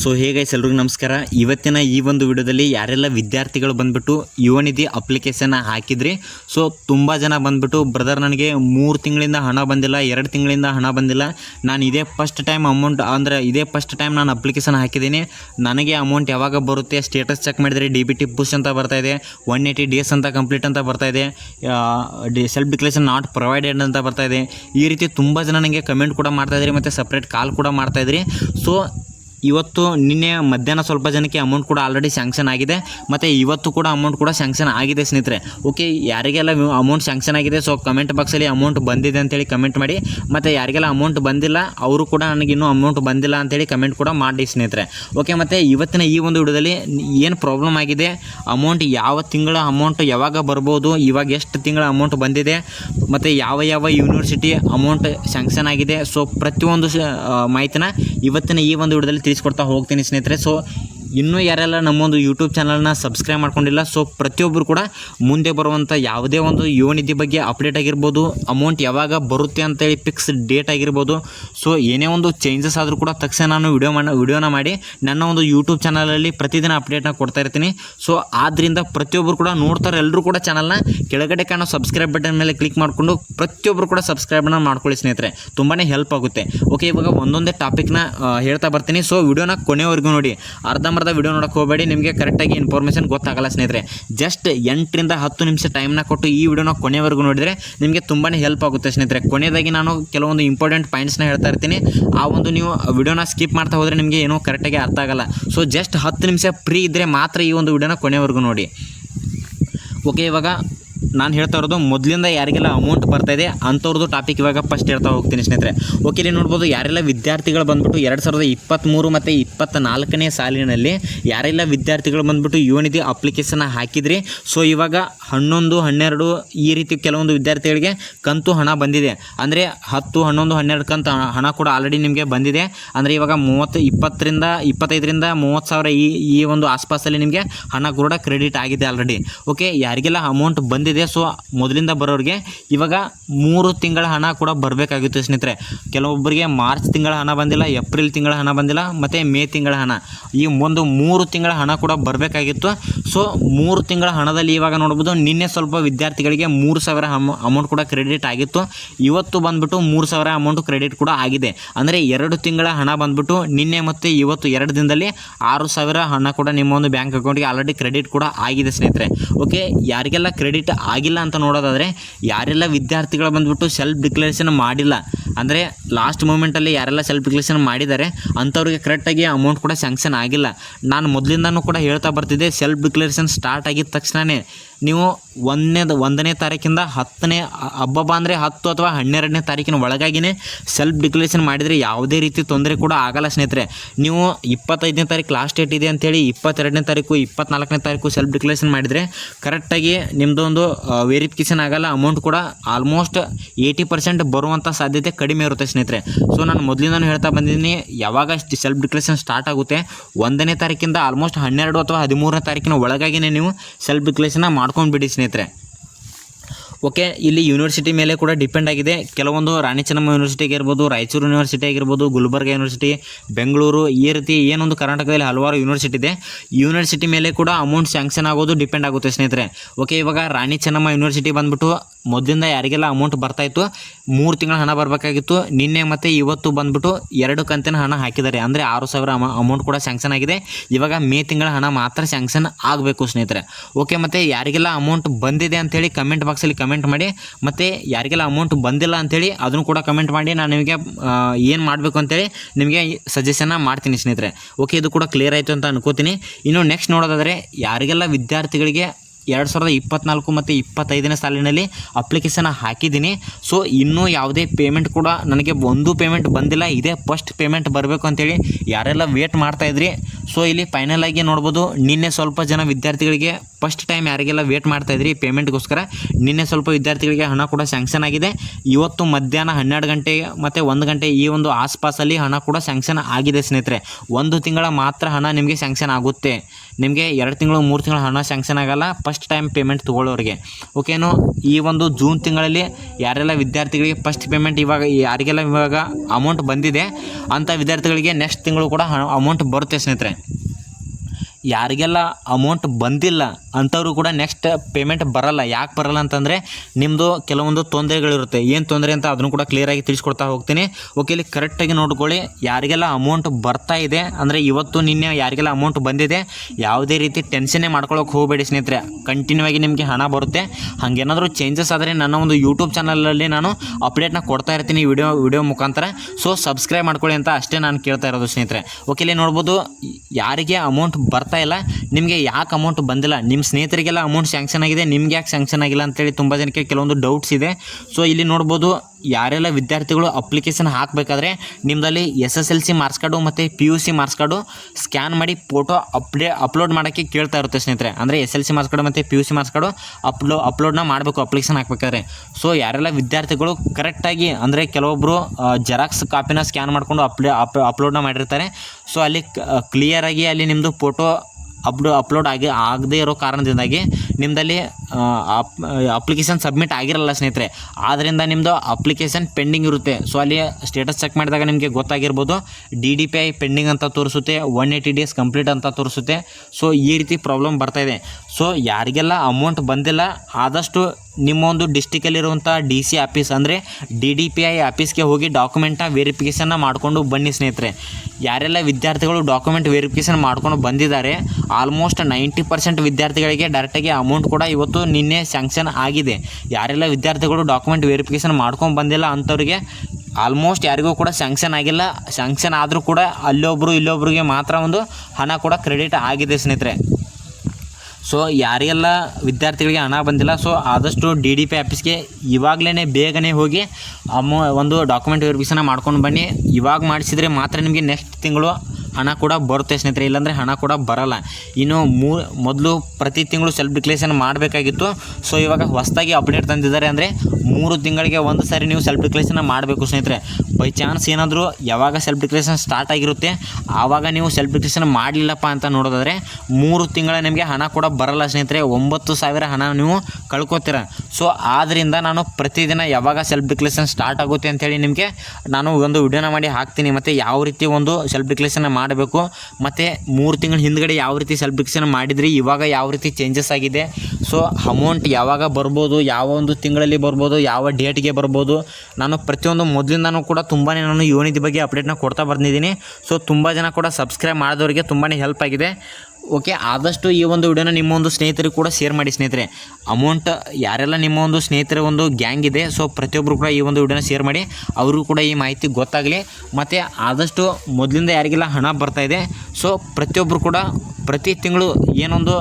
So ಹೇಗೈಸ್ ಎಲ್ರಿಗೂ ನಮಸ್ಕಾರ. ಇವತ್ತಿನ ಈ ಒಂದು ವಿಡಿಯೋದಲ್ಲಿ ಯಾರೆಲ್ಲ ವಿದ್ಯಾರ್ಥಿಗಳು ಬಂದ್ಬಿಟ್ಟು ಯುವ ನಿಧಿ ಅಪ್ಲಿಕೇಶನ್ ಹಾಕಿದ್ರಿ ಸೊ ತುಂಬ ಜನ ಬಂದ್ಬಿಟ್ಟು ಬ್ರದರ್ ನನಗೆ ಮೂರು ತಿಂಗಳಿಂದ ಹಣ ಬಂದಿಲ್ಲ, ಎರಡು ತಿಂಗಳಿಂದ ಹಣ ಬಂದಿಲ್ಲ. ನಾನು ಇದೇ ಫಸ್ಟ್ ಟೈಮ್ ಅಮೌಂಟ್ ಅಂದರೆ ಇದೇ ಫಸ್ಟ್ ಟೈಮ್ ನಾನು ಅಪ್ಲಿಕೇಶನ್ ಹಾಕಿದ್ದೀನಿ. ನನಗೆ ಅಮೌಂಟ್ ಯಾವಾಗ ಬರುತ್ತೆ ಸ್ಟೇಟಸ್ ಚೆಕ್ ಮಾಡಿದರೆ ಡಿ ಬಿ ಟಿ ಪುಷ್ ಅಂತ ಬರ್ತಾ ಇದೆ ಒನ್ ಏಯ್ಟಿ ಡೇಸ್ ಅಂತ ಕಂಪ್ಲೀಟ್ ಅಂತ ಬರ್ತಾ ಇದೆ ಸೆಲ್ಫ್ ಡಿಕ್ಲೇಷನ್ ನಾಟ್ ಪ್ರೊವೈಡೆಡ್ ಅಂತ ಬರ್ತಾ ಇದೆ. ಈ ರೀತಿ ತುಂಬ ಜನ ನನಗೆ ಕಮೆಂಟ್ ಕೂಡ ಮಾಡ್ತಾಯಿದ್ರಿ ಮತ್ತು ಸಪ್ರೇಟ್ ಕಾಲ್ ಕೂಡ ಮಾಡ್ತಾಯಿದ್ರಿ ಸೊ ಇವತ್ತು ನಿನ್ನೆ ಮಧ್ಯಾಹ್ನ ಸ್ವಲ್ಪ ಜನಕ್ಕೆ ಅಮೌಂಟ್ ಕೂಡ ಆಲ್ರೆಡಿ ಸ್ಯಾಂಕ್ಷನ್ ಆಗಿದೆ. ಮತ್ತು ಇವತ್ತು ಕೂಡ ಅಮೌಂಟ್ ಕೂಡ ಸ್ಯಾಂಕ್ಷನ್ ಆಗಿದೆ ಸ್ನೇಹಿತರೆ. ಓಕೆ ಯಾರಿಗೆಲ್ಲ ಅಮೌಂಟ್ ಸ್ಯಾಂಕ್ಷನ್ ಆಗಿದೆ ಸೊ ಕಮೆಂಟ್ ಬಾಕ್ಸಲ್ಲಿ ಅಮೌಂಟ್ ಬಂದಿದೆ ಅಂತೇಳಿ ಕಮೆಂಟ್ ಮಾಡಿ. ಮತ್ತು ಯಾರಿಗೆಲ್ಲ ಅಮೌಂಟ್ ಬಂದಿಲ್ಲ, ಅವರು ಕೂಡ ನನಗೆ ಇನ್ನೂ ಅಮೌಂಟ್ ಬಂದಿಲ್ಲ ಅಂತೇಳಿ ಕಮೆಂಟ್ ಕೂಡ ಮಾಡಿ ಸ್ನೇಹಿತರೆ. ಓಕೆ ಮತ್ತು ಇವತ್ತಿನ ಈ ಒಂದು ವಿಡಿಯೋದಲ್ಲಿ ಏನು ಪ್ರಾಬ್ಲಮ್ ಆಗಿದೆ ಅಮೌಂಟ್ ಯಾವ ತಿಂಗಳ ಅಮೌಂಟ್ ಯಾವಾಗ ಬರ್ಬೋದು, ಇವಾಗ ಎಷ್ಟು ತಿಂಗಳ ಅಮೌಂಟ್ ಬಂದಿದೆ, ಮತ್ತು ಯಾವ ಯಾವ ಯೂನಿವರ್ಸಿಟಿ ಅಮೌಂಟ್ ಸ್ಯಾಂಕ್ಷನ್ ಆಗಿದೆ ಸೊ ಪ್ರತಿಯೊಂದು ಮಾಹಿತಿನ ಇವತ್ತಿನ ಈ ಒಂದು ವಿಡಿಯೋದಲ್ಲಿ ತಿಳಿಸ್ಕೊಡ್ತಾ ಹೋಗ್ತೀನಿ ಸ್ನೇಹಿತರೆ. ಸೊ ಇನ್ನೂ ಯಾರೆಲ್ಲ ನಮ್ಮೊಂದು ಯೂಟ್ಯೂಬ್ ಚಾನಲ್ನ ಸಬ್ಸ್ಕ್ರೈಬ್ ಮಾಡ್ಕೊಂಡಿಲ್ಲ ಸೊ ಪ್ರತಿಯೊಬ್ಬರು ಕೂಡ ಮುಂದೆ ಬರುವಂಥ ಯಾವುದೇ ಒಂದು ಯುವ ನಿಧಿ ಬಗ್ಗೆ ಅಪ್ಡೇಟ್ ಆಗಿರ್ಬೋದು ಅಮೌಂಟ್ ಯಾವಾಗ ಬರುತ್ತೆ ಅಂತೇಳಿ ಫಿಕ್ಸ್ ಡೇಟ್ ಆಗಿರ್ಬೋದು ಸೊ ಏನೇ ಒಂದು ಚೇಂಜಸ್ ಆದರೂ ಕೂಡ ತಕ್ಷಣ ನಾನು ವಿಡಿಯೋ ಮಾಡಿ ವಿಡಿಯೋನ ಮಾಡಿ ನನ್ನ ಒಂದು ಯೂಟ್ಯೂಬ್ ಚಾನಲಲ್ಲಿ ಪ್ರತಿದಿನ ಅಪ್ಡೇಟ್ನ ಕೊಡ್ತಾ ಇರ್ತೀನಿ. ಸೊ ಆದ್ದರಿಂದ ಪ್ರತಿಯೊಬ್ಬರು ಕೂಡ ನೋಡ್ತಾರೆ ಎಲ್ಲರೂ ಕೂಡ ಚಾನಲ್ನ ಕೆಳಗಡೆ ಕಾಣೋ ಸಬ್ಸ್ಕ್ರೈಬ್ ಬಟನ್ ಮೇಲೆ ಕ್ಲಿಕ್ ಮಾಡಿಕೊಂಡು ಪ್ರತಿಯೊಬ್ಬರು ಕೂಡ ಸಬ್ಸ್ಕ್ರೈಬ್ನ ಮಾಡ್ಕೊಳ್ಳಿ ಸ್ನೇಹಿತರೆ ತುಂಬಾ ಹೆಲ್ಪ್ ಆಗುತ್ತೆ. ಓಕೆ ಇವಾಗ ಒಂದೊಂದೇ ಟಾಪಿಕ್ನ ಹೇಳ್ತಾ ಬರ್ತೀನಿ. ಸೊ ವಿಡಿಯೋನ ಕೊನೆವರೆಗೂ ನೋಡಿ ಅರ್ಧಂಬರ್ಧ ವಿಡಿಯೋ ನೋಡಕ್ಕೆ ಹೋಗಬೇಡಿ. ನಿಮಗೆ ಕರೆಕ್ಟಾಗಿ ಇನ್ಫಾರ್ಮೇಷನ್ ಗೊತ್ತಾಗಲ್ಲ ಸ್ನೇಹಿತರೆ. ಜಸ್ಟ್ ಎಂಟರಿಂದ ಹತ್ತು ನಿಮಿಷ ಟೈಮ್ನ ಕೊಟ್ಟು ಈ ವಿಡಿಯೋನ ಕೊನೆವರೆಗೂ ನೋಡಿದರೆ ನಿಮಗೆ ತುಂಬಾ ಹೆಲ್ಪ್ ಆಗುತ್ತೆ ಸ್ನೇಹಿತರೆ. ಕೊನೆಯದಾಗಿ ನಾನು ಕೆಲವೊಂದು ಇಂಪಾರ್ಟೆಂಟ್ ಪಾಯಿಂಟ್ಸ್ನ ಹೇಳ್ತಾ ಇರ್ತೀನಿ. ಆ ಒಂದು ನೀವು ವಿಡಿಯೋನ ಸ್ಕಿಪ್ ಮಾಡ್ತಾ ಹೋದರೆ ನಿಮಗೆ ಏನೂ ಕರೆಕ್ಟಾಗಿ ಅರ್ಥ ಆಗಲ್ಲ. ಸೊ ಜಸ್ಟ್ ಹತ್ತು ನಿಮಿಷ ಫ್ರೀ ಇದ್ದರೆ ಮಾತ್ರ ಈ ಒಂದು ವಿಡಿಯೋನ ಕೊನೆವರೆಗೂ ನೋಡಿ. ಓಕೆ ಇವಾಗ ನಾನು ಹೇಳ್ತಾ ಇರೋದು ಮೊದಲಿಂದ ಯಾರಿಗೆಲ್ಲ ಅಮೌಂಟ್ ಬರ್ತಾ ಇದೆ, ಅಂಥವ್ರದ್ದು ಟಾಪಿಕ್ ಇವಾಗ ಫಸ್ಟ್ ಹೇಳ್ತಾ ಹೋಗ್ತೀನಿ ಸ್ನೇಹಿತರೆ. ಓಕೆ ಇಲ್ಲಿ ನೋಡ್ಬೋದು ಯಾರೆಲ್ಲ ವಿದ್ಯಾರ್ಥಿಗಳು ಬಂದ್ಬಿಟ್ಟು ಎರಡು ಸಾವಿರದ ಇಪ್ಪತ್ತ್ಮೂರು ಮತ್ತು ಇಪ್ಪತ್ತ ನಾಲ್ಕನೇ ಸಾಲಿನಲ್ಲಿ ಯಾರೆಲ್ಲ ವಿದ್ಯಾರ್ಥಿಗಳು ಬಂದ್ಬಿಟ್ಟು ಯುವನಿಧಿ ಅಪ್ಲಿಕೇಶನ್ ಹಾಕಿದ್ರಿ? ಸೊ ಇವಾಗ ಹನ್ನೊಂದು, ಹನ್ನೆರಡು ಈ ರೀತಿ ಕೆಲವೊಂದು ವಿದ್ಯಾರ್ಥಿಗಳಿಗೆ ಕಂತು ಹಣ ಬಂದಿದೆ. ಅಂದರೆ ಹತ್ತು, ಹನ್ನೊಂದು, ಹನ್ನೆರಡು ಕಂತು ಹಣ ಕೂಡ ಆಲ್ರೆಡಿ ನಿಮಗೆ ಬಂದಿದೆ. ಅಂದರೆ ಇವಾಗ ಮೂವತ್ತು, ಇಪ್ಪತ್ತರಿಂದ, ಇಪ್ಪತ್ತೈದರಿಂದ ಮೂವತ್ತು ಸಾವಿರ ಈ ಈ ಒಂದು ಆಸ್ಪಾಸಲ್ಲಿ ನಿಮಗೆ ಹಣ ಕೂಡ ಕ್ರೆಡಿಟ್ ಆಗಿದೆ ಆಲ್ರೆಡಿ ಓಕೆ ಯಾರಿಗೆಲ್ಲ ಅಮೌಂಟ್ ಬಂದಿದೆ ಸೊ ಮೊದಲಿಂದ ಬರೋರಿಗೆ ಇವಾಗ ಮೂರು ತಿಂಗಳ ಹಣ ಕೂಡ ಬರಬೇಕಾಗಿತ್ತು ಸ್ನೇಹಿತರೆ. ಕೆಲವೊಬ್ಬರಿಗೆ ಮಾರ್ಚ್ ತಿಂಗಳ ಹಣ ಬಂದಿಲ್ಲ, ಏಪ್ರಿಲ್ ತಿಂಗಳ ಹಣ ಬಂದಿಲ್ಲ, ಮತ್ತು ಮೇ ತಿಂಗಳ ಹಣ. ಈ ಒಂದು ಮೂರು ತಿಂಗಳ ಹಣ ಕೂಡ ಬರಬೇಕಾಗಿತ್ತು. ಸೊ ಮೂರು ತಿಂಗಳ ಹಣದಲ್ಲಿ ಇವಾಗ ನೋಡ್ಬೋದು ನಿನ್ನೆ ಸ್ವಲ್ಪ ವಿದ್ಯಾರ್ಥಿಗಳಿಗೆ ಮೂರು ಸಾವಿರ ಅಮೌಂಟ್ ಕೂಡ ಕ್ರೆಡಿಟ್ ಆಗಿತ್ತು. ಇವತ್ತು ಬಂದ್ಬಿಟ್ಟು ಮೂರು ಸಾವಿರ ಅಮೌಂಟ್ ಕ್ರೆಡಿಟ್ ಕೂಡ ಆಗಿದೆ. ಅಂದರೆ ಎರಡು ತಿಂಗಳ ಹಣ ಬಂದ್ಬಿಟ್ಟು ನಿನ್ನೆ ಮತ್ತು ಇವತ್ತು ಎರಡು ದಿನದಲ್ಲಿ ಆರು ಸಾವಿರ ಹಣ ಕೂಡ ನಿಮ್ಮ ಒಂದು ಬ್ಯಾಂಕ್ ಅಕೌಂಟ್ಗೆ ಆಲ್ರೆಡಿ ಕ್ರೆಡಿಟ್ ಕೂಡ ಆಗಿದೆ, ಸ್ನೇಹಿತರೆ. ಓಕೆ ಯಾರಿಗೆಲ್ಲ ಕ್ರೆಡಿಟ್ ಆಗಿಲ್ಲ ಅಂತ ನೋಡೋದಾದರೆ, ಯಾರೆಲ್ಲ ವಿದ್ಯಾರ್ಥಿಗಳು ಬಂದ್ಬಿಟ್ಟು ಸೆಲ್ಫ್ ಡಿಕ್ಲರೇಷನ್ ಮಾಡಿಲ್ಲ, ಅಂದರೆ ಲಾಸ್ಟ್ ಮೂಮೆಂಟಲ್ಲಿ ಯಾರೆಲ್ಲ ಸೆಲ್ಫ್ ಡಿಕ್ಲರೇಷನ್ ಮಾಡಿದ್ದಾರೆ, ಅಂಥವ್ರಿಗೆ ಕರೆಕ್ಟಾಗಿ ಅಮೌಂಟ್ ಕೂಡ ಸ್ಯಾಂಕ್ಷನ್ ಆಗಿಲ್ಲ. ನಾನು ಮೊದಲಿಂದನೂ ಕೂಡ ಹೇಳ್ತಾ ಬರ್ತಿದ್ದೆ ಸೆಲ್ಫ್ ಡಿಕ್ಲರೇಷನ್ ಸ್ಟಾರ್ಟ್ ಆಗಿದ ತಕ್ಷಣವೇ ನೀವು ಒಂದನೇದು, ಒಂದನೇ ತಾರೀಕಿಂದ ಹತ್ತನೇ, ಹಬ್ಬ ಅಂದರೆ ಹತ್ತು ಅಥವಾ ಹನ್ನೆರಡನೇ ತಾರೀಕಿನ ಒಳಗಾಗಿನೇ ಸೆಲ್ಫ್ ಡಿಕ್ಲರೇಷನ್ ಮಾಡಿದರೆ ಯಾವುದೇ ರೀತಿ ತೊಂದರೆ ಕೂಡ ಆಗಲ್ಲ ಸ್ನೇಹಿತರೆ. ನೀವು ಇಪ್ಪತ್ತೈದನೇ ತಾರೀಕು ಲಾಸ್ಟ್ ಡೇಟ್ ಇದೆ ಅಂತೇಳಿ ಇಪ್ಪತ್ತೆರಡನೇ ತಾರೀಕು, ಇಪ್ಪತ್ನಾಲ್ಕನೇ ತಾರೀಕು ಸೆಲ್ಫ್ ಡಿಕ್ಲರೇಷನ್ ಮಾಡಿದರೆ ಕರೆಕ್ಟಾಗಿ ನಿಮ್ಮದೊಂದು ವೆರಿಫಿಕೇಷನ್ ಆಗಲ್ಲ ಅಮೌಂಟ್ ಕೂಡ ಆಲ್ಮೋಸ್ಟ್ ಏಯ್ಟಿ ಪರ್ಸೆಂಟ್ ಬರುವಂಥ ಸಾಧ್ಯತೆ ಕಡಿಮೆ ಇರುತ್ತೆ ಸ್ನೇಹಿತರೆ. ಸೊ ನಾನು ಮೊದಲಿಂದನೂ ಹೇಳ್ತಾ ಬಂದಿದ್ದೀನಿ, ಯಾವಾಗ ಸೆಲ್ಫ್ ಡಿಕ್ಲರೇಷನ್ ಸ್ಟಾರ್ಟ್ ಆಗುತ್ತೆ, ಒಂದನೇ ತಾರೀಕಿಂದ ಆಲ್ಮೋಸ್ಟ್ ಹನ್ನೆರಡು ಅಥವಾ ಹದಿಮೂರನೇ ತಾರೀಕಿನ ಒಳಗಾಗಿನೇ ನೀವು ಸೆಲ್ಫ್ ಡಿಕ್ಲರೇಷನ್ನ ಮಾಡ್ಕೊಂಡ್ಬಿಡಿ ಸ್ನೇಹಿತರೆ. ಓಕೆ, ಇಲ್ಲಿ ಯೂನಿವರ್ಸಿಟಿ ಮೇಲೆ ಕೂಡ ಡಿಪೆಂಡ್ ಆಗಿದೆ. ಕೆಲವೊಂದು ರಾಣಿ ಚೆನ್ನಮ್ಮ ಯೂನಿವರ್ಸಿಟಿ ಆಗಿರ್ಬೋದು, ರಾಯಚೂರು ಯೂನಿವರ್ಸಿಟಿ ಆಗಿರ್ಬೋದು, ಗುಲ್ಬರ್ಗ ಯೂನಿವರ್ಸಿಟಿ ಬೆಂಗಳೂರು, ಈ ರೀತಿ ಏನೊಂದು ಕರ್ನಾಟಕದಲ್ಲಿ ಹಲವಾರು ಯೂನಿವರ್ಸಿಟಿ ಇದೆ. ಯೂನಿವರ್ಸಿಟಿ ಮೇಲೆ ಕೂಡ ಅಮೌಂಟ್ ಸ್ಯಾಂಕ್ಷನ್ ಆಗೋದು ಡಿಪೆಂಡ್ ಆಗುತ್ತೆ ಸ್ನೇಹಿತರೆ. ಓಕೆ, ಇವಾಗ ರಾಣಿ ಚೆನ್ನಮ್ಮ ಯೂನಿವರ್ಸಿಟಿ ಬಂದ್ಬಿಟ್ಟು ಮೊದಲಿಂದ ಯಾರಿಗೆಲ್ಲ ಅಮೌಂಟ್ ಬರ್ತಾಯಿತ್ತು ಮೂರು ತಿಂಗಳ ಹಣ ಬರಬೇಕಾಗಿತ್ತು. ನಿನ್ನೆ ಮತ್ತು ಇವತ್ತು ಬಂದ್ಬಿಟ್ಟು ಎರಡು ಕಂತಿನ ಹಣ ಹಾಕಿದ್ದಾರೆ. ಅಂದರೆ ಆರು ಸಾವಿರ ಅಮೌಂಟ್ ಕೂಡ ಸ್ಯಾಂಕ್ಷನ್ ಆಗಿದೆ. ಇವಾಗ ಮೇ ತಿಂಗಳ ಹಣ ಮಾತ್ರ ಸ್ಯಾಂಕ್ಷನ್ ಆಗಬೇಕು ಸ್ನೇಹಿತರೆ. ಓಕೆ, ಮತ್ತು ಯಾರಿಗೆಲ್ಲ ಅಮೌಂಟ್ ಬಂದಿದೆ ಅಂತೇಳಿ ಕಮೆಂಟ್ ಬಾಕ್ಸಲ್ಲಿ ಕಮೆಂಟ್ ಮಾಡಿ. ಮತ್ತು ಯಾರಿಗೆಲ್ಲ ಅಮೌಂಟ್ ಬಂದಿಲ್ಲ ಅಂಥೇಳಿ ಅದನ್ನು ಕೂಡ ಕಮೆಂಟ್ ಮಾಡಿ. ನಾನು ನಿಮಗೆ ಏನು ಮಾಡಬೇಕು ಅಂತೇಳಿ ನಿಮಗೆ ಸಜೆಷನ್ನ ಮಾಡ್ತೀನಿ ಸ್ನೇಹಿತರೆ. ಓಕೆ ಇದು ಕೂಡ ಕ್ಲಿಯರ್ ಆಯಿತು ಅಂತ ಅನ್ಕೋತೀನಿ. ಇನ್ನು ನೆಕ್ಸ್ಟ್ ನೋಡೋದಾದರೆ ಯಾರಿಗೆಲ್ಲ ವಿದ್ಯಾರ್ಥಿಗಳಿಗೆ ಎರಡು ಸಾವಿರದ ಇಪ್ಪತ್ನಾಲ್ಕು ಮತ್ತು ಇಪ್ಪತ್ತೈದನೇ ಸಾಲಿನಲ್ಲಿ ಅಪ್ಲಿಕೇಶನ್ ಹಾಕಿದ್ದೀನಿ. ಸೊ ಇನ್ನೂ ಯಾವುದೇ ಪೇಮೆಂಟ್ ಕೂಡ ನನಗೆ ಒಂದು ಪೇಮೆಂಟ್ ಬಂದಿಲ್ಲ. ಇದೇ ಫಸ್ಟ್ ಪೇಮೆಂಟ್ ಬರಬೇಕು ಅಂತೇಳಿ ಯಾರೆಲ್ಲ ವೇಟ್ ಮಾಡ್ತಾಯಿದ್ರಿ ಸೊ ಇಲ್ಲಿ ಫೈನಲ್ ಆಗಿ ನೋಡ್ಬೋದು. ನಿನ್ನೆ ಸ್ವಲ್ಪ ಜನ ವಿದ್ಯಾರ್ಥಿಗಳಿಗೆ ಫಸ್ಟ್ ಟೈಮ್ ಯಾರಿಗೆಲ್ಲ ವೇಟ್ ಮಾಡ್ತಾಯಿದ್ರಿ ಪೇಮೆಂಟ್ಗೋಸ್ಕರ ನಿನ್ನೆ ಸ್ವಲ್ಪ ವಿದ್ಯಾರ್ಥಿಗಳಿಗೆ ಹಣ ಕೂಡ ಸ್ಯಾಂಕ್ಷನ್ ಆಗಿದೆ. ಇವತ್ತು ಮಧ್ಯಾಹ್ನ ಹನ್ನೆರಡು ಗಂಟೆ ಮತ್ತು ಒಂದು ಗಂಟೆ ಈ ಒಂದು ಆಸ್ಪಾಸಲ್ಲಿ ಹಣ ಕೂಡ ಸ್ಯಾಂಕ್ಷನ್ ಆಗಿದೆ ಸ್ನೇಹಿತರೆ. ಒಂದು ತಿಂಗಳ ಮಾತ್ರ ಹಣ ನಿಮಗೆ ಸ್ಯಾಂಕ್ಷನ್ ಆಗುತ್ತೆ. ನಿಮಗೆ ಎರಡು ತಿಂಗಳು, ಮೂರು ತಿಂಗಳು ಹಣ ಸ್ಯಾಂಕ್ಷನ್ ಆಗಲ್ಲ. ಫಸ್ಟ್ ಟೈಮ್ ಪೇಮೆಂಟ್ ತೊಗೊಳ್ಳೋರಿಗೆ. ಓಕೆನೋ ಈ ಒಂದು ಜೂನ್ ತಿಂಗಳಲ್ಲಿ ಯಾರೆಲ್ಲ ವಿದ್ಯಾರ್ಥಿಗಳಿಗೆ ಫಸ್ಟ್ ಪೇಮೆಂಟ್ ಇವಾಗ ಯಾರಿಗೆಲ್ಲ ಇವಾಗ ಅಮೌಂಟ್ ಬಂದಿದೆ ಅಂಥ ವಿದ್ಯಾರ್ಥಿಗಳಿಗೆ ನೆಕ್ಸ್ಟ್ ತಿಂಗಳು ಕೂಡ ಅಮೌಂಟ್ ಬರುತ್ತೆ ಸ್ನೇಹಿತರೆ. ಯಾರಿಗೆಲ್ಲ ಅಮೌಂಟ್ ಬಂದಿಲ್ಲ ಅಂಥವ್ರು ಕೂಡ ನೆಕ್ಸ್ಟ್ ಪೇಮೆಂಟ್ ಬರಲ್ಲ. ಯಾಕೆ ಬರಲ್ಲ ಅಂತಂದರೆ ನಿಮ್ಮದು ಕೆಲವೊಂದು ತೊಂದರೆಗಳಿರುತ್ತೆ. ಏನು ತೊಂದರೆ ಅಂತ ಅದನ್ನು ಕೂಡ ಕ್ಲಿಯರಾಗಿ ತಿಳಿಸ್ಕೊಡ್ತಾ ಹೋಗ್ತೀನಿ. ಓಕೆ ಇಲ್ಲಿ ಕರೆಕ್ಟಾಗಿ ನೋಡ್ಕೊಳ್ಳಿ. ಯಾರಿಗೆಲ್ಲ ಅಮೌಂಟ್ ಬರ್ತಾ ಇದೆ, ಅಂದರೆ ಇವತ್ತು ನಿನ್ನೆ ಯಾರಿಗೆಲ್ಲ ಅಮೌಂಟ್ ಬಂದಿದೆ, ಯಾವುದೇ ರೀತಿ ಟೆನ್ಷನ್ನೇ ಮಾಡ್ಕೊಳ್ಳೋಕೆ ಹೋಗಬೇಡಿ ಸ್ನೇಹಿತರೆ. ಕಂಟಿನ್ಯೂ ಆಗಿ ನಿಮಗೆ ಹಣ ಬರುತ್ತೆ. ಹಾಗೇನಾದರೂ ಚೇಂಜಸ್ ಆದರೆ ನನ್ನ ಒಂದು ಯೂಟ್ಯೂಬ್ ಚಾನಲಲ್ಲಿ ನಾನು ಅಪ್ಡೇಟ್ನ ಕೊಡ್ತಾ ಇರ್ತೀನಿ ವಿಡಿಯೋ ವಿಡಿಯೋ ಮುಖಾಂತರ. ಸೊ ಸಬ್ಸ್ಕ್ರೈಬ್ ಮಾಡ್ಕೊಳ್ಳಿ ಅಂತ ಅಷ್ಟೇ ನಾನು ಕೇಳ್ತಾ ಇರೋದು ಸ್ನೇಹಿತರೆ. ಓಕೆ ಇಲ್ಲಿ ನೋಡ್ಬೋದು, ಯಾರಿಗೆ ಅಮೌಂಟ್ ಬರ್ತಾ ಇಲ್ಲ, ನಿಮಗೆ ಯಾಕೆ ಅಮೌಂಟ್ ಬಂದಿಲ್ಲ? ನಿಮ್ಮ ಸ್ನೇಹಿತರಿಗೆಲ್ಲ ಅಮೌಂಟ್ ಸ್ಯಾಂಕ್ಷನ್ ಆಗಿದೆ, ನಿಮ್ಗೆ ಯಾಕೆ ಸ್ಯಾಂಕ್ಷನ್ ಆಗಿಲ್ಲ ಅಂತೇಳಿ ತುಂಬ ಜನಕ್ಕೆ ಕೆಲವೊಂದು ಡೌಟ್ಸ್ ಇದೆ. ಸೊ ಇಲ್ಲಿ ನೋಡ್ಬೋದು, ಯಾರೆಲ್ಲ ವಿದ್ಯಾರ್ಥಿಗಳು ಅಪ್ಲಿಕೇಶನ್ ಹಾಕಬೇಕಾದ್ರೆ ನಿಮ್ಮಲ್ಲಿ S S L C marks card ಮತ್ತು P U C marks card scan ಮಾಡಿ ಫೋಟೋ ಅಪ್ಡೇ ಅಪ್ಲೋಡ್ ಮಾಡೋಕ್ಕೆ ಕೇಳ್ತಾ ಇರುತ್ತೆ ಸ್ನೇಹಿತರೆ. ಅಂದರೆ S L C marks card ಮತ್ತು P U C marks card ಅಪ್ಲೋ ಅಪ್ಲೋಡ್ನ ಮಾಡಬೇಕು ಅಪ್ಲಿಕೇಶನ್ ಹಾಕ್ಬೇಕಾದ್ರೆ. ಸೊ ಯಾರೆಲ್ಲ ವಿದ್ಯಾರ್ಥಿಗಳು ಕರೆಕ್ಟಾಗಿ ಅಂದರೆ ಕೆಲವೊಬ್ಬರು ಜೆರಾಕ್ಸ್ ಕಾಪಿನ ಸ್ಕ್ಯಾನ್ ಮಾಡಿಕೊಂಡು ಅಪ್ಲೇ ಅಪ್ ಅಪ್ಲೋಡ್ನ ಮಾಡಿರ್ತಾರೆ. ಸೊ ಅಲ್ಲಿ ಕ್ಲಿಯರಾಗಿ ಅಲ್ಲಿ ನಿಮ್ಮದು ಫೋಟೋ ಅಪ್ಲೋ ಅಪ್ಲೋಡ್ ಆಗಿ ಆಗದೇ ಇರೋ ಕಾರಣದಿಂದಾಗಿ ನಿಮ್ಮದಲ್ಲಿ ಅಪ್ಲಿಕೇಶನ್ ಸಬ್ಮಿಟ್ ಆಗಿರಲ್ಲ ಸ್ನೇಹಿತರೆ ಆದ್ದರಿಂದ ನಿಮ್ಮದು ಅಪ್ಲಿಕೇಶನ್ ಪೆಂಡಿಂಗ್ ಇರುತ್ತೆ. ಸೊ ಅಲ್ಲಿ ಸ್ಟೇಟಸ್ ಚೆಕ್ ಮಾಡಿದಾಗ ನಿಮಗೆ ಗೊತ್ತಾಗಿರ್ಬೋದು D D P I pending ಅಂತ ತೋರಿಸುತ್ತೆ ಒನ್ ಏಯ್ಟಿ ಡೇಸ್ ಕಂಪ್ಲೀಟ್ ಅಂತ ತೋರಿಸುತ್ತೆ. ಸೊ ಈ ರೀತಿ ಪ್ರಾಬ್ಲಮ್ ಬರ್ತಾ ಇದೆ. ಸೊ ಯಾರಿಗೆಲ್ಲ ಅಮೌಂಟ್ ಬಂದಿಲ್ಲ, ಆದಷ್ಟು ನಿಮ್ಮ ಒಂದು ಡಿಸ್ಟಿಕಲ್ಲಿರುವಂಥ ಡಿ ಸಿ ಆಫೀಸ್ ಅಂದರೆ ಡಿ ಡಿ ಪಿ ಐ ಆಫೀಸ್ಗೆ ಹೋಗಿ ಡಾಕ್ಯುಮೆಂಟ್ನ ವೆರಿಫಿಕೇಷನ್ನ ಮಾಡಿಕೊಂಡು ಬನ್ನಿ ಸ್ನೇಹಿತರೆ. ಯಾರೆಲ್ಲ ವಿದ್ಯಾರ್ಥಿಗಳು ಡಾಕ್ಯುಮೆಂಟ್ ವೆರಿಫಿಕೇಷನ್ ಮಾಡ್ಕೊಂಡು ಬಂದಿದ್ದಾರೆ ಆಲ್ಮೋಸ್ಟ್ ನೈಂಟಿ ಪರ್ಸೆಂಟ್ ವಿದ್ಯಾರ್ಥಿಗಳಿಗೆ ಡೈರೆಕ್ಟಾಗಿ ಅಮೌಂಟ್ ಕೂಡ ಇವತ್ತು ನಿನ್ನೆ ಸ್ಯಾಂಕ್ಷನ್ ಆಗಿದೆ. ಯಾರೆಲ್ಲ ವಿದ್ಯಾರ್ಥಿಗಳು ಡಾಕ್ಯುಮೆಂಟ್ ವೆರಿಫಿಕೇಷನ್ ಮಾಡ್ಕೊಂಡು ಬಂದಿಲ್ಲ ಅಂಥವ್ರಿಗೆ ಆಲ್ಮೋಸ್ಟ್ ಯಾರಿಗೂ ಕೂಡ ಸ್ಯಾಂಕ್ಷನ್ ಆಗಿಲ್ಲ. ಸ್ಯಾಂಕ್ಷನ್ ಆದರೂ ಕೂಡ ಅಲ್ಲೊಬ್ಬರು ಇಲ್ಲೊಬ್ರಿಗೆ ಮಾತ್ರ ಒಂದು ಹಣ ಕೂಡ ಕ್ರೆಡಿಟ್ ಆಗಿದೆ ಸ್ನೇಹಿತರೆ. ಸೊ ಯಾರಿಗೆಲ್ಲ ವಿದ್ಯಾರ್ಥಿಗಳಿಗೆ ಹಣ ಬಂದಿಲ್ಲ ಸೊ ಆದಷ್ಟು ಡಿ ಡಿ ಪಿ ಆಫೀಸ್ಗೆ ಇವಾಗಲೇ ಬೇಗನೆ ಹೋಗಿ ಅಮೌ ಒಂದು ಡಾಕ್ಯುಮೆಂಟ್ ವೆರಿಫಿಕೇಶನ್ ಮಾಡ್ಕೊಂಡು ಬನ್ನಿ. ಇವಾಗ ಮಾಡಿಸಿದರೆ ಮಾತ್ರ ನಿಮಗೆ ನೆಕ್ಸ್ಟ್ ತಿಂಗಳು ಹಣ ಕೂಡ ಬರುತ್ತೆ ಸ್ನೇಹಿತರೆ, ಇಲ್ಲಾಂದರೆ ಹಣ ಕೂಡ ಬರಲ್ಲ. ಇನ್ನು ಮೂ, ಮೊದಲು ಪ್ರತಿ ತಿಂಗಳು ಸೆಲ್ಫ್ ಡಿಕ್ಲೇಷನ್ ಮಾಡಬೇಕಾಗಿತ್ತು. ಸೊ ಇವಾಗ ಹೊಸದಾಗಿ ಅಪ್ಡೇಟ್ ತಂದಿದ್ದಾರೆ ಅಂದರೆ ಮೂರು ತಿಂಗಳಿಗೆ ಒಂದು ಸಾರಿ ನೀವು ಸೆಲ್ಫ್ ಡಿಕ್ಲೇಷನ್ ಮಾಡಬೇಕು ಸ್ನೇಹಿತರೆ. ಬೈ ಚಾನ್ಸ್ ಏನಾದರೂ ಯಾವಾಗ ಸೆಲ್ಫ್ ಡಿಕ್ಲೇಷನ್ ಸ್ಟಾರ್ಟ್ ಆಗಿರುತ್ತೆ, ಆವಾಗ ನೀವು ಸೆಲ್ಫ್ ಡಿಕ್ಲೇಷನ್ ಮಾಡಲಿಲ್ಲಪ್ಪ ಅಂತ ನೋಡೋದಾದರೆ ಮೂರು ತಿಂಗಳ ನಿಮಗೆ ಹಣ ಕೂಡ ಬರಲ್ಲ ಸ್ನೇಹಿತರೆ. ಒಂಬತ್ತು ಸಾವಿರ ಹಣ ನೀವು ಕಳ್ಕೊತೀರ. ಸೊ ಆದ್ದರಿಂದ ನಾನು ಪ್ರತಿದಿನ ಯಾವಾಗ ಸೆಲ್ಫ್ ಡಿಕ್ಲೇಷನ್ ಸ್ಟಾರ್ಟ್ ಆಗುತ್ತೆ ಅಂತೇಳಿ ನಿಮಗೆ ನಾನು ಒಂದು ವಿಡಿಯೋನ ಮಾಡಿ ಹಾಕ್ತೀನಿ. ಮತ್ತು ಯಾವ ರೀತಿ ಒಂದು ಸೆಲ್ಫ್ ಡಿಕ್ಲೇಷನ್ ಮಾಡಬೇಕು. ಮತ್ತು ಮೂರು ತಿಂಗಳ ಹಿಂದ್ಗಡೆ ಯಾವ ರೀತಿ ಸೆಲೆಬ್ರೇಷನ್ ಮಾಡಿದ್ರಿ, ಇವಾಗ ಯಾವ ರೀತಿ ಚೇಂಜಸ್ ಆಗಿದೆ. ಸೊ ಅಮೌಂಟ್ ಯಾವಾಗ ಬರ್ಬೋದು, ಯಾವ ಒಂದು ತಿಂಗಳಲ್ಲಿ ಬರ್ಬೋದು, ಯಾವ ಡೇಟ್ಗೆ ಬರ್ಬೋದು, ನಾನು ಪ್ರತಿಯೊಂದು ಮೊದಲಿಂದನೂ ಕೂಡ ತುಂಬಾ ನಾನು ಯುವನಿಧಿ ಬಗ್ಗೆ ಅಪ್ಡೇಟ್ನ ಕೊಡ್ತಾ ಬಂದಿದ್ದೀನಿ ಸೊ ತುಂಬ ಜನ ಕೂಡ ಸಬ್ಸ್ಕ್ರೈಬ್ ಮಾಡಿದವರಿಗೆ ತುಂಬಾ ಹೆಲ್ಪ್ ಆಗಿದೆ. ಓಕೆ ಆದಷ್ಟು ಈ ಒಂದು ವಿಡಿಯೋನ ನಿಮ್ಮ ಒಂದು ಸ್ನೇಹಿತರಿಗೆ ಕೂಡ ಶೇರ್ ಮಾಡಿ ಸ್ನೇಹಿತರೆ. ಅಮೌಂಟ್ ಯಾರೆಲ್ಲ ನಿಮ್ಮ ಒಂದು ಸ್ನೇಹಿತರ ಒಂದು ಗ್ಯಾಂಗ್ ಇದೆ ಸೊ ಪ್ರತಿಯೊಬ್ಬರು ಕೂಡ ಈ ಒಂದು ವಿಡಿಯೋನ ಶೇರ್ ಮಾಡಿ, ಅವ್ರಿಗೂ ಕೂಡ ಈ ಮಾಹಿತಿ ಗೊತ್ತಾಗಲಿ. ಮತ್ತು ಆದಷ್ಟು ಮೊದಲಿಂದ ಯಾರಿಗೆಲ್ಲ ಹಣ ಬರ್ತಾ ಇದೆ ಸೊ ಪ್ರತಿಯೊಬ್ಬರು ಕೂಡ ಪ್ರತಿ ತಿಂಗಳು ಏನೊಂದು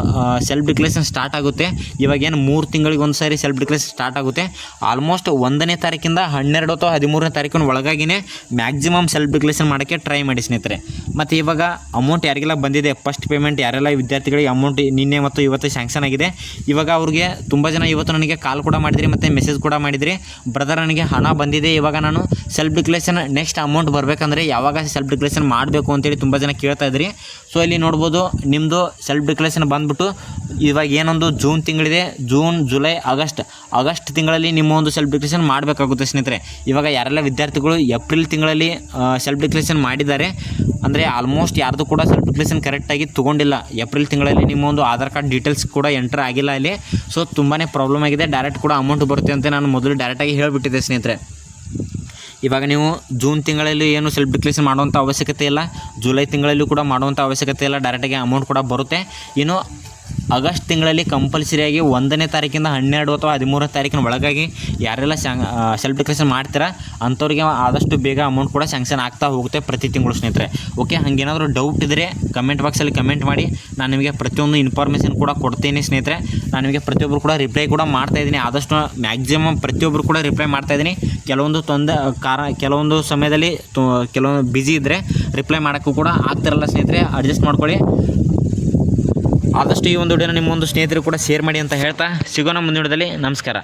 ಸೆಲ್ಫ್ ಡಿಕ್ಲೇಷನ್ ಸ್ಟಾರ್ಟ್ ಆಗುತ್ತೆ. ಇವಾಗ ಏನು ಮೂರು ತಿಂಗಳಿಗೆ ಒಂದು ಸಾರಿ ಸೆಲ್ಫ್ ಡಿಕ್ಲೇಷನ್ ಸ್ಟಾರ್ಟ್ ಆಗುತ್ತೆ. ಆಲ್ಮೋಸ್ಟ್ ಒಂದನೇ ತಾರೀಕಿಂದ ಹನ್ನೆರಡು ಅಥವಾ ಹದಿಮೂರನೇ ತಾರೀಕಿನ ಒಳಗಾಗಿನೇ ಮ್ಯಾಕ್ಸಿಮಮ್ ಸೆಲ್ಫ್ ಡಿಕ್ಲೇಷನ್ ಮಾಡೋಕ್ಕೆ ಟ್ರೈ ಮಾಡಿ ಸ್ನೇಹಿತರೆ. ಮತ್ತು ಇವಾಗ ಅಮೌಂಟ್ ಯಾರಿಗೆಲ್ಲ ಬಂದಿದೆ ಫಸ್ಟ್ ಪೇಮೆಂಟ್ ಯಾರೆಲ್ಲ ವಿದ್ಯಾರ್ಥಿಗಳಿಗೆ ಅಮೌಂಟ್ ನಿನ್ನೆ ಮತ್ತು ಇವತ್ತು ಸ್ಯಾಂಕ್ಷನ್ ಆಗಿದೆ. ಇವಾಗ ಅವ್ರಿಗೆ ತುಂಬ ಜನ ಇವತ್ತು ನನಗೆ ಕಾಲ್ ಕೂಡ ಮಾಡಿದ್ರಿ, ಮತ್ತು ಮೆಸೇಜ್ ಕೂಡ ಮಾಡಿದ್ರಿ. ಬ್ರದರ್ ನನಗೆ ಹಣ ಬಂದಿದೆ, ಇವಾಗ ನಾನು ಸೆಲ್ಫ್ ಡಿಕ್ಲೇಷನ್ ನೆಕ್ಸ್ಟ್ ಅಮೌಂಟ್ ಬರಬೇಕಂದ್ರೆ ಯಾವಾಗ ಸೆಲ್ಫ್ ಡಿಕ್ಲೇಷನ್ ಮಾಡಬೇಕು ಅಂತೇಳಿ ತುಂಬ ಜನ ಕೇಳ್ತಾ ಇದ್ರಿ. ಸೊ ಇಲ್ಲಿ ನೋಡ್ಬೋದು ನಿಮ್ಮದು ಸೆಲ್ಫ್ ಡಿಕ್ಲೇಷನ್ ಬಂದ್ಬಿಟ್ಟು ಇವಾಗ ಏನೊಂದು ಜೂನ್ ತಿಂಗಳಿದೆ ಜೂನ್ ಜುಲೈ ಆಗಸ್ಟ್ ಆಗಸ್ಟ್ ತಿಂಗಳಲ್ಲಿ ನಿಮ್ಮ ಒಂದು ಸೆಲ್ಫ್ ಡಿಕ್ಲೇಷನ್ ಮಾಡಬೇಕಾಗುತ್ತೆ ಸ್ನೇಹಿತರೆ. ಇವಾಗ ಯಾರೆಲ್ಲ ವಿದ್ಯಾರ್ಥಿಗಳು ಏಪ್ರಿಲ್ ತಿಂಗಳಲ್ಲಿ ಸೆಲ್ಫ್ ಡಿಕ್ಲೇಷನ್ ಮಾಡಿದ್ದಾರೆ, ಅಂದರೆ ಆಲ್ಮೋಸ್ಟ್ ಯಾರ್ದು ಕೂಡ ಸೆಲ್ಫ್ ಡಿಕ್ಲೇಷನ್ ಕರೆಕ್ಟಾಗಿ ತೊಗೊಂಡಿಲ್ಲ. ಏಪ್ರಿಲ್ ತಿಂಗಳಲ್ಲಿ ನಿಮ್ಮ ಒಂದು ಆಧಾರ್ ಕಾರ್ಡ್ ಡೀಟೇಲ್ಸ್ ಕೂಡ ಎಂಟರ್ ಆಗಿಲ್ಲ ಅಲ್ಲಿ. ಸೊ ತುಂಬಾ ಪ್ರಾಬ್ಲಮ್ ಆಗಿದೆ. ಡೈರೆಕ್ಟ್ ಕೂಡ ಅಮೌಂಟ್ ಬರುತ್ತೆ ಅಂತ ನಾನು ಮೊದಲು ಡೈರೆಕ್ಟಾಗಿ ಹೇಳಿಬಿಟ್ಟಿದ್ದೆ ಸ್ನೇಹಿತರೆ. ಇವಾಗ ನೀವು ಜೂನ್ ತಿಂಗಳಲ್ಲಿ ಏನು ಸೆಲ್ಫ್ ಡಿಕ್ಲೇಷನ್ ಮಾಡುವಂಥ ಅವಶ್ಯಕತೆ ಇಲ್ಲ. ಜುಲೈ ತಿಂಗಳಲ್ಲೂ ಕೂಡ ಮಾಡುವಂಥ ಅವಶ್ಯಕತೆ ಇಲ್ಲ. ಡೈರೆಕ್ಟಾಗಿ ಅಮೌಂಟ್ ಕೂಡ ಬರುತ್ತೆ. ಇನ್ನು ಆಗಸ್ಟ್ ತಿಂಗಳಲ್ಲಿ ಕಂಪಲ್ಸರಿಯಾಗಿ ಒಂದನೇ ತಾರೀಕಿಂದ ಹನ್ನೆರಡು ಅಥವಾ ಹದಿಮೂರನೇ ತಾರೀಕಿನ ಒಳಗಾಗಿ ಯಾರೆಲ್ಲ ಶಾಂಗ್ ಸೆಲ್ಫ್ ಡಿಕ್ಲೇಷನ್ ಮಾಡ್ತೀರಾ, ಅಂಥವ್ರಿಗೆ ಆದಷ್ಟು ಬೇಗ ಅಮೌಂಟ್ ಕೂಡ ಸ್ಯಾಂಕ್ಷನ್ ಆಗ್ತಾ ಹೋಗುತ್ತೆ ಪ್ರತಿ ತಿಂಗಳು ಸ್ನೇಹಿತರೆ. ಓಕೆ ಹಾಗೇನಾದರೂ ಡೌಟ್ ಇದ್ದರೆ ಕಮೆಂಟ್ ಬಾಕ್ಸಲ್ಲಿ ಕಮೆಂಟ್ ಮಾಡಿ. ನಾನು ನಿಮಗೆ ಪ್ರತಿಯೊಂದು ಇನ್ಫಾರ್ಮೇಷನ್ ಕೂಡ ಕೊಡ್ತೀನಿ ಸ್ನೇಹಿತರೆ. ನಾನು ನಿಮಗೆ ಪ್ರತಿಯೊಬ್ಬರು ಕೂಡ ರಿಪ್ಲೈ ಕೂಡ ಮಾಡ್ತಾ ಇದ್ದೀನಿ. ಆದಷ್ಟು ಮ್ಯಾಕ್ಸಿಮಮ್ ಪ್ರತಿಯೊಬ್ಬರು ಕೂಡ ರಿಪ್ಲೈ ಮಾಡ್ತಾ ಇದ್ದೀನಿ. ಕೆಲವೊಂದು ತೊಂದರೆ ಕಾರ ಕೆಲವೊಂದು ಸಮಯದಲ್ಲಿ ಕೆಲವೊಂದು ಬ್ಯುಸಿ ಇದ್ದರೆ ರಿಪ್ಲೈ ಮಾಡೋಕ್ಕೂ ಕೂಡ ಆಗ್ತಿರಲ್ಲ ಸ್ನೇಹಿತರೆ. ಅಡ್ಜಸ್ಟ್ ಮಾಡ್ಕೊಳ್ಳಿ. ಆದಷ್ಟು ಈ ಒಂದು ವಿಡಿಯೋನ ನಿಮ್ಮ ಒಂದು ಸ್ನೇಹಿತರು ಕೂಡ ಶೇರ್ ಮಾಡಿ ಅಂತ ಹೇಳ್ತಾ ಸಿಗೋಣ ಮುಂದಿನ ವಿಡಿಯೋದಲ್ಲಿ. ನಮಸ್ಕಾರ.